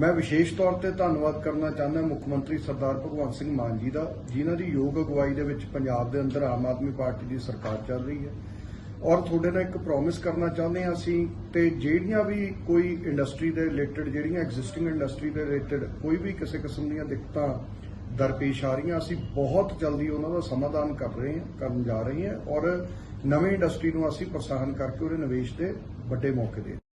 ਮੈਂ ਵਿਸ਼ੇਸ਼ ਤੌਰ ਤੇ ਧੰਨਵਾਦ ਕਰਨਾ ਚਾਹੁੰਦਾ ਮੁੱਖ ਮੰਤਰੀ ਸਰਦਾਰ ਭਗਵੰਤ ਸਿੰਘ ਮਾਨ ਜੀ ਦਾ, ਜਿਨ੍ਹਾਂ ਦੀ ਯੋਗ ਅਗਵਾਈ ਦੇ ਵਿੱਚ ਪੰਜਾਬ ਦੇ ਅੰਦਰ ਆਮ ਆਦਮੀ ਪਾਰਟੀ ਦੀ ਸਰਕਾਰ ਚੱਲ ਰਹੀ ਹੈ। ਔਰ ਤੁਹਾਡੇ ਨਾਲ ਇੱਕ ਪ੍ਰੋਮਿਸ ਕਰਨਾ ਚਾਹੁੰਦੇ ਹਾਂ ਅਸੀਂ ਤੇ ਜਿਹੜੀਆਂ ਵੀ ਕੋਈ ਇੰਡਸਟਰੀ ਦੇ ਰਿਲੇਟਡ ਜਿਹੜੀਆਂ ਐਗਜ਼ਿਸਟਿੰਗ ਇੰਡਸਟਰੀ ਦੇ ਰਿਲੇਟਡ ਕੋਈ ਵੀ ਕਿਸੇ ਕਿਸਮ ਦੀਆਂ ਦਿੱਕਤਾਂ ਦਰਪੇਸ਼ ਆ ਰਹੀਆਂ, ਅਸੀਂ ਬਹੁਤ ਜਲਦੀ ਉਹਨਾਂ ਦਾ ਸਮਾਧਾਨ ਕਰ ਰਹੇ ਹਾਂ, ਕਰਨ ਜਾ ਰਹੇ ਹਾਂ ਔਰ ਨਵੀਂ ਇੰਡਸਟਰੀ ਨੂੰ ਅਸੀਂ ਪ੍ਰੋਤਸਾਹਨ ਕਰਕੇ ਉਹਦੇ ਨਿਵੇਸ਼ ਦੇ ਵੱਡੇ ਮੌਕੇ ਦੇ ਰਹੇ